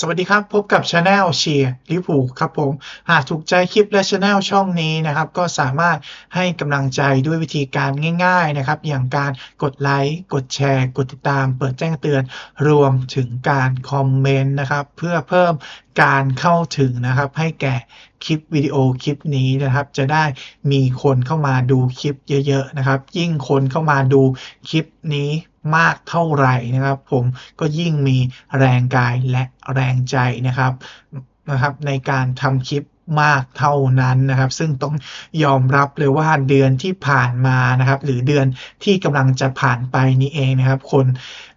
สวัสดีครับ พบกับช anel เชียร์ลิปูครับผม หากถูกใจคลิปและช anel ช่องนี้นะครับ ก็สามารถให้กำลังใจด้วยวิธีการง่ายๆนะครับ อย่างการกดไลค์ กดแชร์ กดติดตาม เปิดแจ้งเตือน รวมถึงการคอมเมนต์นะครับ เพื่อเพิ่มการเข้าถึงนะครับ ให้แก่คลิปวิดีโอคลิปนี้นะครับ จะได้มีคนเข้ามาดูคลิปเยอะ ๆ นะครับ ยิ่งคนเข้ามาดูคลิปนี้ มากเท่าไหร่นะครับ ผมก็ยิ่งมีแรงกายและแรงใจนะครับนะครับ ในการทำคลิปมากเท่านั้นนะครับ ซึ่งต้องยอมรับเลยว่าเดือนที่ผ่านมานะครับ หรือเดือนที่กำลังจะผ่านไปนี้เองนะครับ คน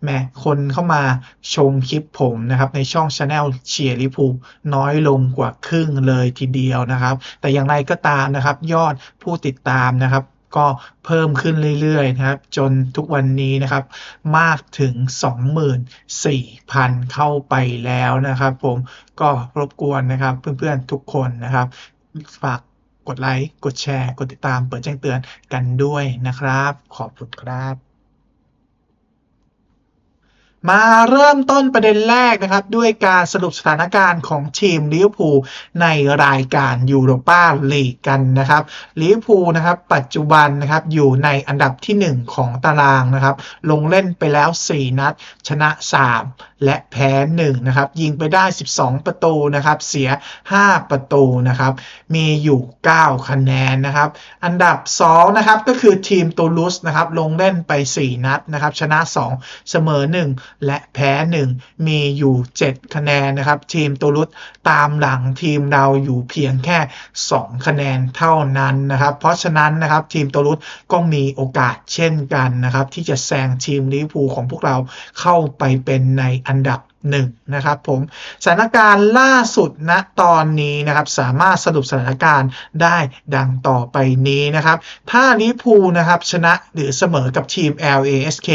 แหมคนเข้ามาชมคลิปผมนะครับ ในช่อง Channel เชียร์ลิพูน้อยลงกว่าครึ่งเลยทีเดียวนะครับ แต่อย่างไรก็ตามนะครับ ยอดผู้ติดตามนะครับ ก็เพิ่มขึ้นเรื่อยๆนะครับ จนทุกวันนี้นะครับ มากถึง 24,000 เข้าไปแล้วนะครับ ผมก็รบกวนนะครับ เพื่อนๆทุกคนนะครับ ฝากกดไลค์ กดแชร์ กดติดตาม เปิดแจ้งเตือนกันด้วยนะครับ ขอบคุณครับ มาเริ่มต้นประเด็นแรกนะครับ ด้วยการสรุปสถานการณ์ของทีมลิเวอร์พูลในรายการยูโรปาลีกกันนะครับลิเวอร์พูลนะครับปัจจุบันนะครับอยู่ในอันดับที่ 1 ของตารางนะครับ ลงเล่นไปแล้ว 4 นัด ชนะ 3 และแพ้1นะครับยิงไปได้ 12 ประตูนะครับ เสีย 5 ประตูนะครับ มีอยู่ 9 คะแนนนะครับ อันดับ2นะครับก็คือทีมตูลูสนะครับลงเล่นไป 4 นัดนะครับ ชนะ 2 เสมอ 1และแพ้ 1 มีอยู่ 7 คะแนนนะครับ ทีมตูลุสตามหลังทีมเราอยู่เพียงแค่ 2 คะแนนเท่านั้นนะครับ เพราะฉะนั้นนะครับทีมตูลุสก็มีโอกาสเช่นกันนะครับ ที่จะแซงทีมลิเวอร์พูลของพวกเราเข้าไปเป็นในอันดับ หนึ่งนะครับผมสถานการณ์ล่าสุดณตอนนี้นะครับสามารถสรุปสถานการณ์ได้ดังต่อไปนี้นะครับ ถ้าลิพูนะครับชนะหรือเสมอกับทีม LASK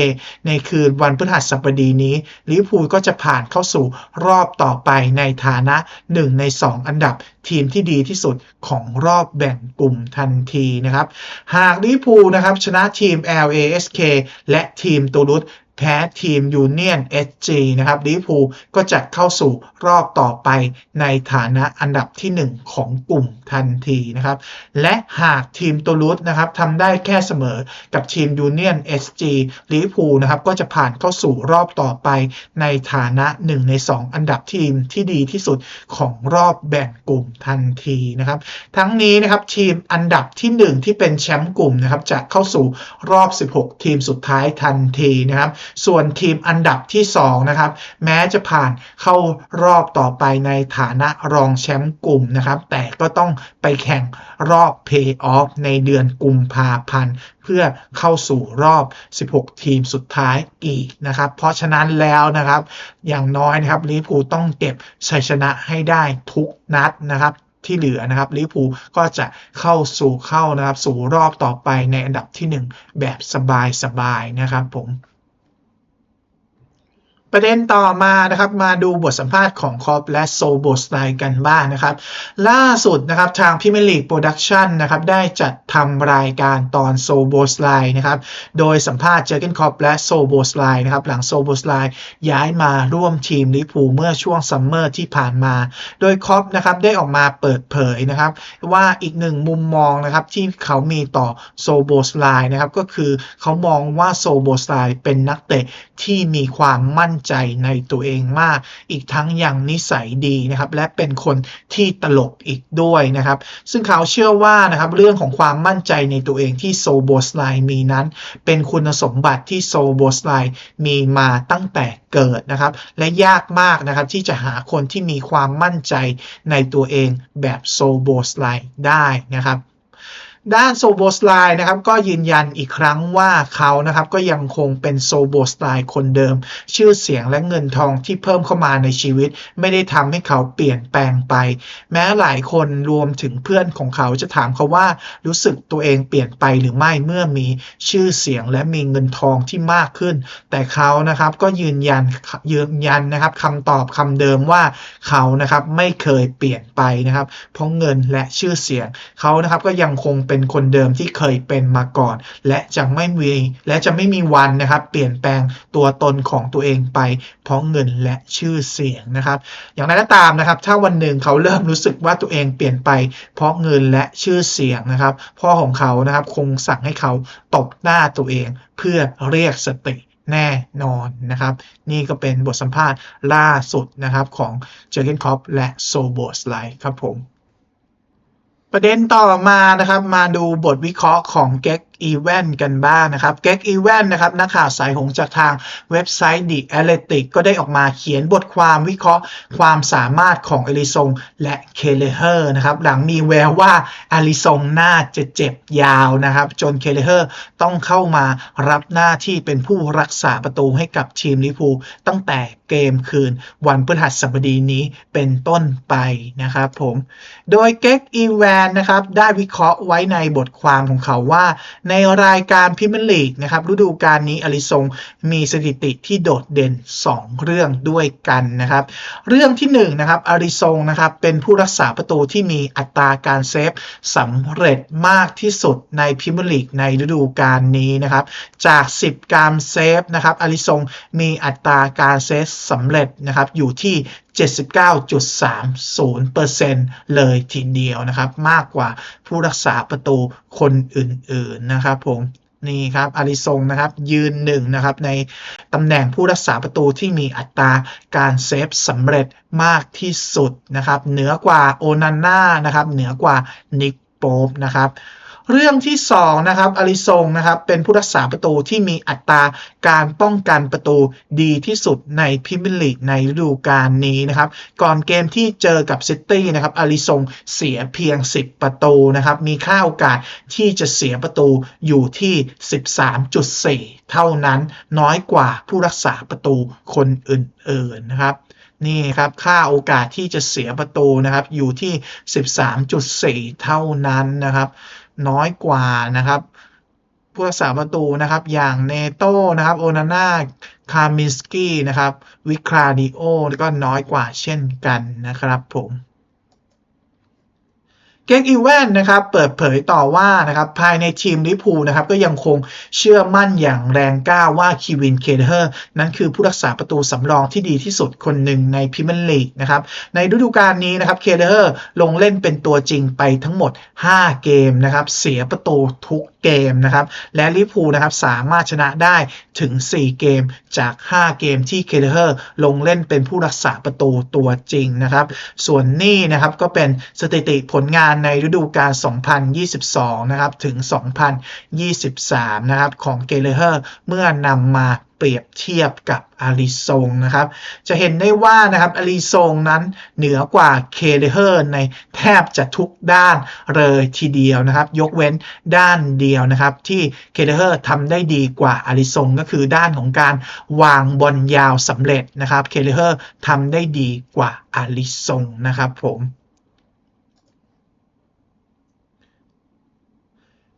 ในคืนวันพฤหัสบดีนี้ลิพูก็จะผ่านเข้าสู่รอบต่อไปในฐานะ 1 ใน 2 อันดับทีมที่ดีที่สุดของรอบแบ่งกลุ่มทันทีนะครับ หากลิพูนะครับชนะทีม LASK และทีมตูรุส แพ้ทีมยูเนียน SG นะครับลิพูก็จะเข้าสู่รอบต่อไปในฐานะอันดับที่ 1 ของกลุ่มทันทีนะครับ และหากทีมตูรุสนะครับทำได้แค่เสมอกับทีมยูเนียน SG ลิเวอร์พูนะครับก็จะผ่านเข้าสู่รอบต่อไปในฐานะ 1 ใน 2 อันดับทีมที่ดีที่สุดของรอบแบ่งกลุ่มทันทีนะครับ ทั้งนี้นะครับทีมอันดับที่ 1 ที่เป็นแชมป์กลุ่มนะครับจะเข้าสู่รอบ 16 ทีมสุดท้ายทันทีนะครับส่วนทีมอันดับที่2นะครับแม้จะผ่านเข้ารอบต่อไปในฐานะรองแชมป์กลุ่มนะครับ แต่ก็ต้องไปแข่งรอบเพย์ออฟในเดือนกุมภาพันธ์เพื่อเข้าสู่รอบ 16 ทีมสุดท้ายอีกนะครับ เพราะฉะนั้นแล้วนะครับ อย่างน้อยนะครับลิเวอร์พูลต้องเก็บชัยชนะให้ได้ทุกนัดนะครับที่เหลือนะครับลิเวอร์พูลก็จะเข้าสู่เข้านะครับ สู่รอบต่อไปในอันดับที่ 1 แบบสบายๆนะครับผม ประเด็นต่อมานะครับมาดูบทสัมภาษณ์ของคอปและโซโบสไลกันบ้างนะครับ ล่าสุดนะครับทางพิมลีกโปรดักชันนะครับได้จัดทำรายการตอนโซโบสไลนะครับโดยสัมภาษณ์เจอร์เกนคอปและโซโบสไลนะครับหลังโซโบสไลย้ายมาร่วมทีมลิพูเมื่อช่วงซัมเมอร์ที่ผ่านมา โดยคอปนะครับได้ออกมาเปิดเผยนะครับว่าอีกหนึ่งมุมมองนะครับที่เขามีต่อโซโบสไลนะครับก็คือเขามองว่าโซโบสไลเป็นนักเตะที่มีความมั่นใจในตัวเองมาก อีกทั้งยังนิสัยดีนะครับ และเป็นคนที่ตลกอีกด้วยนะครับ ซึ่งเขาเชื่อว่านะครับเรื่องของความมั่นใจในตัวเองที่โซโบสไลมีนั้น เป็นคุณสมบัติที่โซโบสไลมีมาตั้งแต่เกิดนะครับ และยากมากนะครับที่จะหาคนที่มีความมั่นใจในตัวเองแบบโซโบสไลได้นะครับ ด้านโซโบสไลนะครับก็ยืนยันอีกครั้งว่าเขานะครับก็ยังคงเป็นโซโบสไลคนเดิม ชื่อเสียงและเงินทองที่เพิ่มเข้ามาในชีวิต ไม่ได้ทำให้เขาเปลี่ยนแปลงไป แม้หลายคนรวมถึงเพื่อนของเขาจะถามเขาว่ารู้สึกตัวเองเปลี่ยนไปหรือไม่เมื่อมีชื่อเสียงและมีเงินทองที่มากขึ้น แต่เขานะครับก็ยืนยันยืนยันนะครับคำตอบคำเดิมว่าเขานะครับไม่เคยเปลี่ยนไปนะครับ เพราะเงินและชื่อเสียงเขานะครับก็ยังคงเป็นเป็นคนเดิมที่เคยเป็นมาก่อน และจะไม่มีและจะไม่มีวันนะครับ เปลี่ยนแปลงตัวตนของตัวเองไป เพราะเงินและชื่อเสียงนะครับ อย่างไรก็ตามนะครับ ถ้าวันหนึ่งเขาเริ่มรู้สึกว่าตัวเองเปลี่ยนไป เพราะเงินและชื่อเสียงนะครับ พ่อของเขานะครับคงสั่งให้เขาตบหน้าตัวเองเพื่อเรียกสติแน่นอนนะครับ นี่ก็เป็นบทสัมภาษณ์ล่าสุดนะครับของเจอร์เกนคอปและโซโบสไลครับผม ประเด็นต่อมานะครับ มาดูบทวิเคราะห์ของเก็กอีเวนกันบ้างนะครับเก็กอีเวนนะครับนักข่าวสายหงจากทางเว็บไซต์ The Athletic ก็ได้ออกมาเขียนบทความวิเคราะห์ความสามารถของเอลิซงและเคเลเฮอร์นะครับหลังมีแววว่าอลิซงน่าจะเจ็บยาวนะครับ จนเคเลเฮอร์ต้องเข้ามารับหน้าที่เป็นผู้รักษาประตูให้กับทีมลิพูตั้งแต่เกมคืนวันพฤหัสบดีนี้เป็นต้นไปนะครับผม โดยเก็กอีแวนนะครับได้วิเคราะห์ไว้ในบทความของเขาว่าในรายการพิมยร์ลีกนะครับฤดูกาลนี้อลิซงมีสถิติที่โดดเด่น 2 เรื่องด้วยกันนะครับ เรื่องที่1นนะครับอาริซงนะครับเป็นผู้รักษาประตูที่มีอัตราการเซฟสำเร็จมากที่สุดในพิมยร์ลีกในฤดูกาลนี้นะครับ จาก 10 การเซฟนะครับอาริซงมีอัตราการเซฟสำเร็จนะครับอยู่ที่ 79.30%เลยทีเดียวนะครับ มากกว่าผู้รักษาประตูคนอื่น ๆ นะครับผมนี่ครับอาริซงนะครับ ยืนหนึ่งนะครับ ในตำแหน่งผู้รักษาประตูที่มีอัตราการเซฟสำเร็จมากที่สุดนะครับ เหนือกว่าโอนาน่านะครับ เหนือกว่านิกโป๊ปนะครับ เรื่องที่2นะครับอาริซงนะครับเป็นผู้รักษาประตูที่มีอัตราการป้องกันประตูดีที่สุดในพรีเมียร์ลีกในฤดูกาลนี้นะครับก่อนเกมที่เจอกับซิตี้นะครับอาริซงเสียเพียง 10 ประตูนะครับมีค่าโอกาสที่จะเสียประตูอยู่ที่ 13.4 เท่านั้นน้อยกว่าผู้รักษาประตูคนอื่นๆนะครับนี่ครับค่าโอกาสที่จะเสียประตูนะครับอยู่ที่ 13.4 เท่านั้นนะครับ น้อยกว่านะครับผู้รักษาประตูนะครับ อย่างเนโต้นะครับ โอนาน่า คามินสกี้นะครับ วิคลาดิโอก็น้อยกว่าเช่นกันนะครับผม เกกอีแวนนะครับเปิดเผยต่อว่านะครับภายในทีมลิพูนะครับก็ยังคงเชื่อมั่นอย่างแรงกล้าว่าคีวินเคเดอร์นั้นคือผู้รักษาประตูสำรองที่ดีที่สุดคนหนึ่งในพรีเมียร์ลีกนะครับในฤดูกาลนี้นะครับเคเดอร์ลงเล่นเป็นตัวจริงไปทั้งหมด 5 เกมนะครับเสียประตูทุกเกมนะครับและลิพูนะครับสามารถชนะได้ถึง 4 เกมจาก 5 เกมที่เคเดอร์ลงเล่นเป็นผู้รักษาประตูตัวจริงนะครับส่วนนี่นะครับก็เป็นสถิติผลงานในฤดูกาล 2022 นะครับ ถึง 2023 นะครับ ของเกเลเฮอร์เมื่อนำมาเปรียบเทียบกับอาริซงนะครับ จะเห็นได้ว่านะครับอาริซงนั้นเหนือกว่าเคเลเฮอร์ในแทบจะทุกด้านเลยทีเดียวนะครับ ยกเว้นด้านเดียวนะครับ ที่เคเลเฮอร์ทำได้ดีกว่าอาริซงก็คือด้านของการวางบอลยาวสำเร็จนะครับเคเลเฮอร์ทำได้ดีกว่าอาริซงนะครับผม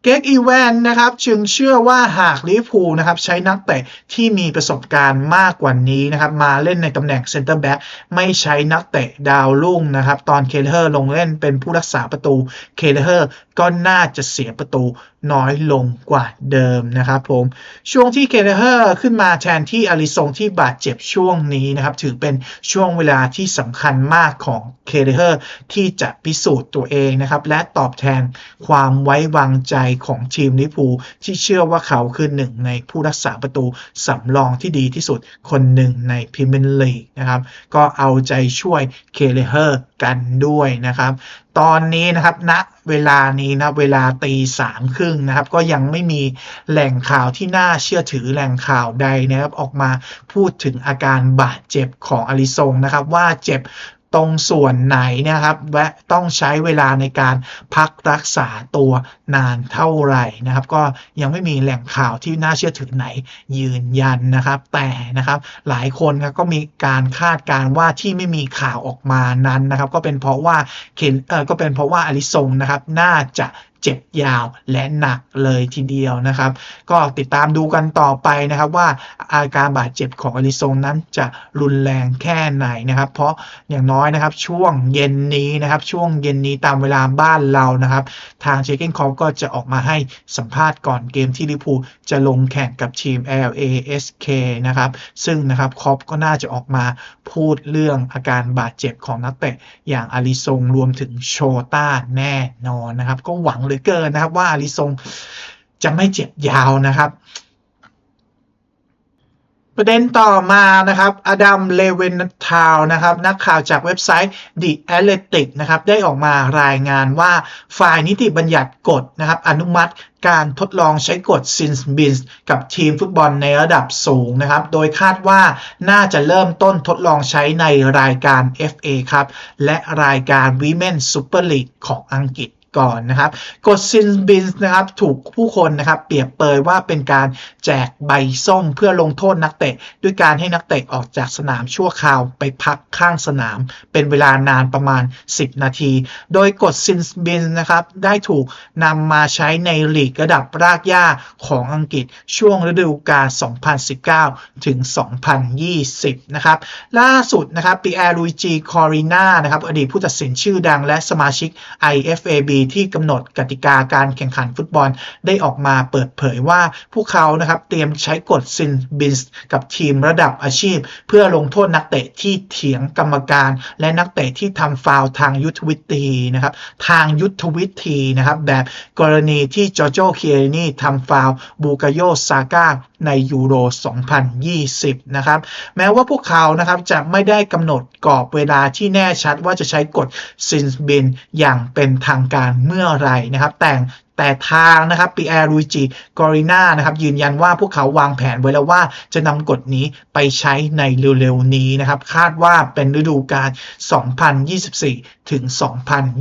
เก็กอีแวนนะครับจึงเชื่อว่าหากลิฟูนะครับใช้นักเตะที่มีประสบการณ์มากกว่านี้นะครับมาเล่นในตำแหน่งเซนเตอร์แบ็กไม่ใช้นักเตะดาวรุ่งนะครับตอนเคเลเฮอร์ลงเล่นเป็นผู้รักษาประตูเคเลเฮอร์ก็น่าจะเสียประตู น้อยลงกว่าเดิมนะครับผม ช่วงที่เคเลเฮอร์ขึ้นมาแทนที่อาริซงที่บาดเจ็บช่วงนี้นะครับ ถือเป็นช่วงเวลาที่สำคัญมากของเคเลเฮอร์ที่จะพิสูจน์ตัวเองนะครับ และตอบแทนความไว้วางใจของทีมลิพูที่เชื่อว่าเขาคือหนึ่งในผู้รักษาประตูสำรองที่ดีที่สุดคนหนึ่งในพรีเมียร์ลีกนะครับ ก็เอาใจช่วยเคเลเฮอร์กันด้วยนะครับ ตอนนี้นะครับณนะเวลานี้นะเวลาตีสามครึ่งนะครับ ก็ยังไม่มีแหล่งข่าวที่น่าเชื่อถือแหล่งข่าวใดนะครับ ออกมาพูดถึงอาการบาดเจ็บของอลิซงนะครับ ว่าเจ็บ ตรงส่วนไหนนะครับและต้องใช้เวลาในการพักรักษาตัวนานเท่าไหร่นะครับ ก็ยังไม่มีแหล่งข่าวที่น่าเชื่อถือไหนยืนยันนะครับ แต่นะครับหลายคนก็มีการคาดการณ์ว่าที่ไม่มีข่าวออกมานั้นนะครับ ก็เป็นเพราะว่าเคนเออก็เป็นเพราะว่าอลิซงนะครับน่าจะ เจ็บยาวและหนักเลยทีเดียวนะครับ ก็ติดตามดูกันต่อไปนะครับว่าอาการบาดเจ็บของอลิซงนั้นจะรุนแรงแค่ไหนนะครับ เพราะอย่างน้อยนะครับช่วงเย็นนี้นะครับ ช่วงเย็นนี้ตามเวลาบ้านเรานะครับ ทางเชคเก้นคอปก็จะออกมาให้สัมภาษณ์ก่อนเกมที่ลิพูจะลงแข่งกับทีม LASK นะครับ ซึ่งนะครับคอปก็น่าจะออกมาพูดเรื่องอาการบาดเจ็บของนักเตะอย่างอาริซงรวมถึงโชต้าแน่นอนนะครับ ก็หวังเหลือเกินนะครับ ว่าอาริซงจะไม่เจ็บยาวนะครับ ประเด็นต่อมานะครับอดัมเลเวนทาวนะครับ นักข่าวจากเว็บไซต์ The Athletic นะครับ ได้ออกมารายงานว่าฝ่ายนิติบัญญัติกฎนะครับ อนุมัติการทดลองใช้กฎซินส์บินส์กับทีมฟุตบอลในระดับสูงนะครับ โดยคาดว่าน่าจะเริ่มต้นทดลองใช้ในรายการ FA ครับ และรายการ Women Super League ของอังกฤษ ก่อนนะครับกฎซินบินนะครับถูกผู้คนนะครับเปรียบเปยว่าเป็นการแจกใบส้มเพื่อลงโทษนักเตะ ด้วยการให้นักเตะออกจากสนามชั่วคราวไปพักข้างสนาม เป็นเวลานานประมาณ 10 นาที โดยกฎซินบินนะครับได้ถูกนำมาใช้ในลีกระดับรากหญ้าของอังกฤษช่วงฤดูกาล 2019 ถึง 2020 นะครับล่าสุดนะครับปีแอร์ลุยจีคอรีนานะครับอดีตผู้ตัดสินชื่อดังและสมาชิก IFAB ที่กำหนดกติกาการแข่งขันฟุตบอลได้ออกมาเปิดเผยว่าพวกเขานะครับเตรียมใช้กฎซินบินส์กับทีมระดับอาชีพ เพื่อลงโทษนักเตะที่เถียงกรรมการ และนักเตะที่ทำฟาวทางยุทธวิธีนะครับทางยุทธวิธีนะครับแบบกรณีที่จอโจเคียนี่ทำฟาวบูกาโยซาก้าในยูโร 2020 นะครับ แม้ว่าพวกเขานะครับจะไม่ได้กำหนดกรอบเวลาที่แน่ชัดว่าจะใช้กฎซินบินอย่างเป็นทางการเมื่อไรนะครับ แต่แต่ทางนะครับปีแอร์ลุยจิกอริน่านะครับยืนยันว่าพวกเขาวางแผนไว้แล้วว่าจะนำกฎนี้ไปใช้ในเร็วๆ นี้นะครับ คาดว่าเป็นฤดูกาล 2024 ถึง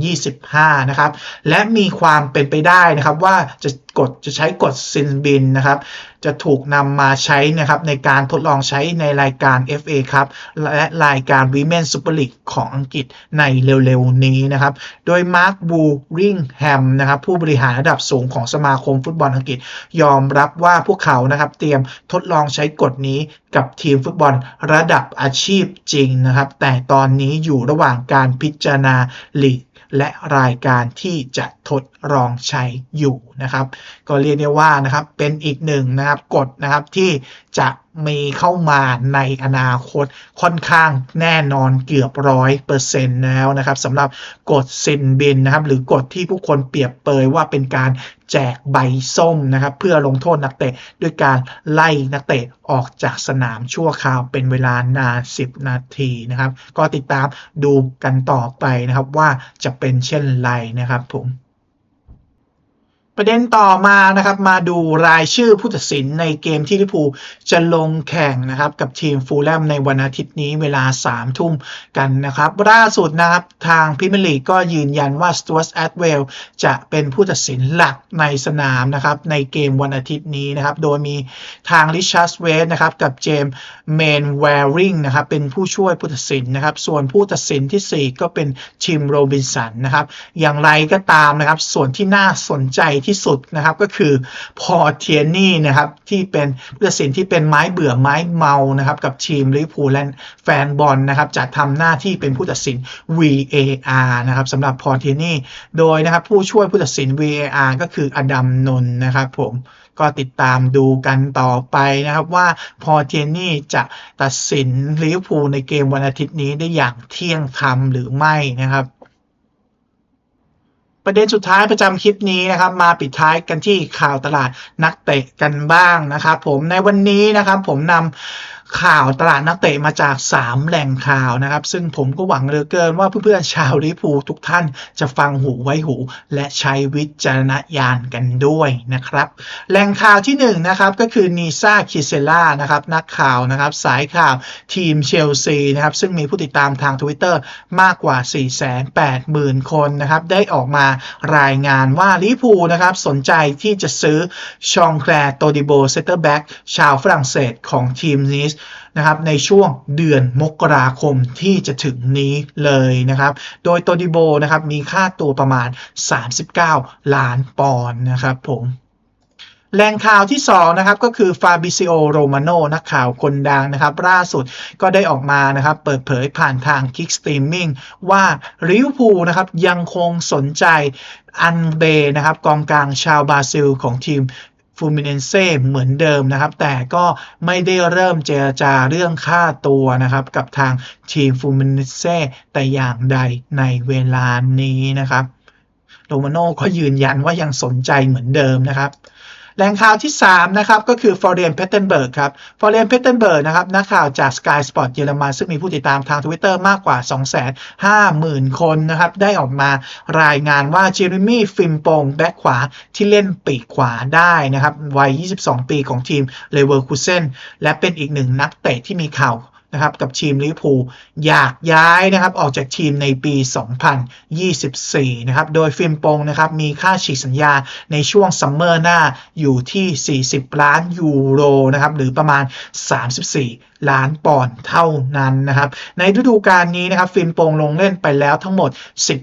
2025 นะครับ และมีความเป็นไปได้นะครับว่าจะ กฎจะใช้กฎซินบินนะครับจะถูกนำมาใช้นะครับในการทดลองใช้ในรายการ FA ครับและรายการ Women Super League ของอังกฤษในเร็วๆนี้นะครับ โดยมาร์คบูริงแฮมนะครับผู้บริหารระดับสูงของสมาคมฟุตบอลอังกฤษ ยอมรับว่าพวกเขานะครับเตรียมทดลองใช้กฎนี้กับทีมฟุตบอลระดับอาชีพจริงนะครับ แต่ตอนนี้อยู่ระหว่างการพิจารณาลีกและรายการที่จะทด ลองใช้อยู่นะครับ ก็เรียกได้ว่านะครับเป็นอีกหนึ่งนะครับกฎนะครับที่จะมีเข้ามาในอนาคตค่อนข้างแน่นอนเกือบร้อยเปอร์เซ็นต์แล้วนะครับสำหรับกฎเซนบินนะครับ หรือกฎที่ผู้คนเปรียบเปยว่าเป็นการแจกใบส้มนะครับ เพื่อลงโทษนักเตะด้วยการไล่นักเตะออกจากสนามชั่วคราวเป็นเวลานาน 10 นาทีนะครับ ก็ติดตามดูกันต่อไปนะครับว่าจะเป็นเช่นไรนะครับผม ประเด็นต่อมานะครับมาดูรายชื่อผู้ตัดสินในเกมที่ลิเวอร์พูจะลงแข่งนะครับกับทีมฟูลแลมในวันอาทิตย์นี้เวลา3ทุ่มกันนะครับล่าสุดนะครับทางพิมลีกก็ยืนยันว่าสตูร์ตแอดเวลจะเป็นผู้ตัดสินหลักในสนามนะครับในเกมวันอาทิตย์นี้นะครับโดยมีทางริชาร์ดเวสนะครับกับเจมส์เมนแวริงนะครับเป็นผู้ช่วยผู้ตัดสินนะครับส่วนผู้ตัดสินทีสี่ 4 ก็เป็นชิมโรบินสันนะครับอย่างไรก็ตามนะครับส่วนที่น่าสนใจที่สุดนะครับก็คือพอเทียนี่นะครับที่เป็นผู้ตัดสินที่เป็นไม้เบื่อไม้เมานะครับกับทีมลิเวอร์พูลและแฟนบอลนะครับจะทำหน้าที่เป็นผู้ตัดสิน VAR นะครับสำหรับพอเทียนี่โดยนะครับผู้ช่วยผู้ตัดสิน VAR ก็คืออดัมนน์นะครับผมก็ติดตามดูกันต่อไปนะครับว่าพอเจนนี่จะตัดสินลิเวอร์พูลในเกมวันอาทิตย์นี้ได้อย่างเที่ยงธรรมหรือไม่นะครับ ประเด็นสุดท้ายประจำคลิปนี้นะครับ มาปิดท้ายกันที่ข่าวตลาดนักเตะกันบ้างนะครับ ผมในวันนี้นะครับผมนำ ข่าวตลาดนักเตะมาจาก 3 แหล่งข่าวนะครับ ซึ่งผมก็หวังเหลือเกินว่าเพื่อนๆชาวลิเวอร์พูทุกท่านจะฟังหูไว้หู และใช้วิจารณญาณกันด้วยนะครับ แหล่งข่าวที่1นะครับก็คือนีซาคิเซล่านะครับนักข่าวนะครับสายข่าวทีมเชลซีนะครับซึ่งมีผู้ติดตามทาง Twitter มากกว่า 480,000 คนนะครับได้ออกมารายงานว่าลิเวอร์พูนะครับสนใจที่จะซื้อชองแคลร์โตดิโบเซตเตอร์แบ็กชาวฝรั่งเศสของทีมนีสนะครับในช่วงเดือนมกราคมที่จะถึงนี้เลยนะครับ โดยโตดิโบนะครับมีค่าตัวประมาณ 39 ล้านปอนด์นะครับผมแหล่งข่าวที่2นะครับก็คือฟาบิซิโอโรมาโนนักข่าวคนดังนะครับล่าสุดก็ได้ออกมานะครับเปิดเผยผ่านทาง Kick Streaming ว่าริวพูนะครับยังคงสนใจอันเบนะครับกองกลางชาวบราซิลของทีม ฟูมิเนเซ่เหมือนเดิมนะครับ แต่ก็ไม่ได้เริ่มเจรจาเรื่องค่าตัวนะครับ กับทางทีมฟูมิเนเซ่แต่อย่างใดในเวลานี้นะครับโรมาโน่ก็ยืนยันว่ายังสนใจเหมือนเดิมนะครับ แหล่งข่าวที่ 3 นะครับ ก็คือฟอร์เรนเพตเทนเบิร์กครับฟอร์เรนเพตเทนเบิร์กนะครับนักข่าวจาก Sky Sport เยอรมัน ซึ่งมีผู้ติดตามทาง Twitter มากกว่า 250,000 คนนะครับ ได้ออกมารายงานว่าเจอร์มี่ฟิมปงแบ็คขวาที่เล่นปีกขวาได้นะครับวัย 22 ปีของทีมเลเวอร์คูเซนและเป็นอีกหนึ่งนักเตะที่มีข่าว นะครับกับทีมลิเวอร์พูลอยากย้ายนะครับออกจากทีมในปี 2024 นะครับโดยฟิล์มปงนะครับมีค่าฉีกสัญญาในช่วงซัมเมอร์หน้าอยู่ที่ 40 ล้านยูโรนะครับหรือประมาณ 34 ล้านปอนด์เท่านั้นนะครับในฤดูกาลนี้นะครับฟิล์มปงลงเล่นไปแล้วทั้งหมด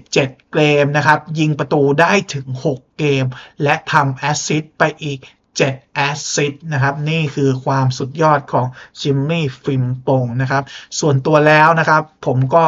17 เกมนะครับยิงประตูได้ถึง 6 เกม และทำแอสซิสต์ไปอีก 7 แอสซิสนะครับ นี่คือความสุดยอดของจิมมี่ฟิมปงนะครับ ส่วนตัวแล้วนะครับ ผมก็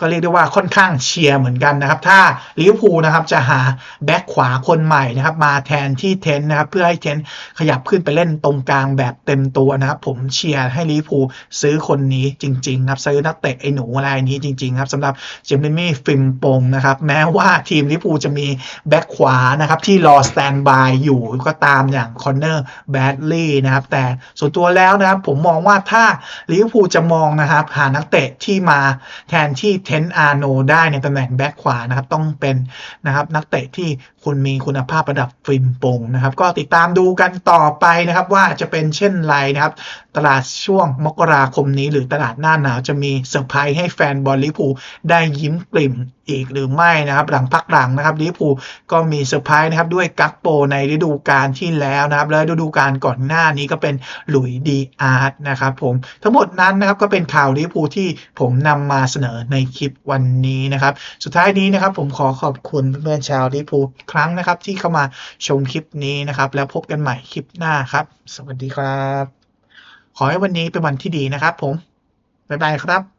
ก็เรียกได้ว่าค่อนข้างเชียร์เหมือนกันนะครับ ถ้าลิเวอร์พูลนะครับจะหาแบ็คขวาคนใหม่นะครับ มาแทนที่เทนต์นะครับ เพื่อให้เทนต์ขยับขึ้นไปเล่นตรงกลางแบบเต็มตัวนะครับ ผมเชียร์ให้ลิเวอร์พูลซื้อคนนี้จริงๆครับซื้อนักเตะไอ้หนูอะไรนี้จริงๆครับสำหรับเจมี่ฟิมปงนะครับแม้ว่าทีมลิเวอร์พูลจะมีแบ็คขวานะครับที่รอสแตนบายอยู่ก็ตามอย่างคอนเนอร์แบดลีย์นะครับแต่ส่วนตัวแล้วนะครับผมมองว่าถ้าลิเวอร์พูลจะมองนะครับหานักเตะที่มาแทนที่เคนอาร์โนได้ในตำแหน่งแบ็คขวานะครับต้องเป็นนะครับนักเตะที่ คุณมีคุณภาพระดับฟิล์มปงนะครับ ก็ติดตามดูกันต่อไปนะครับ ว่าจะเป็นเช่นไรนะครับ ตลาดช่วงมกราคมนี้ หรือตลาดหน้าหนาวจะมีเซอร์ไพรส์ให้แฟนบอลลิพูได้ยิ้มกลิ่มอีกหรือไม่นะครับ หลังพักหลังนะครับลิพูก็มีเซอร์ไพรส์นะครับด้วยกักโปในฤดูกาลที่แล้วนะครับ และฤดูกาลก่อนหน้านี้ก็เป็นหลุยดีอาร์ตนะครับผมทั้งหมดนั้นนะครับก็เป็นข่าวลิพูที่ผมนำมาเสนอในคลิปวันนี้นะครับ สุดท้ายนี้นะครับ ผมขอขอบคุณเพื่อนๆชาวลิพูครั้งนะครับ ที่เข้ามาชมคลิปนี้นะครับ แล้วพบกันใหม่คลิปหน้าครับ สวัสดีครับ ขอให้วันนี้เป็นวันที่ดีนะครับ ผมบ๊ายบายครับ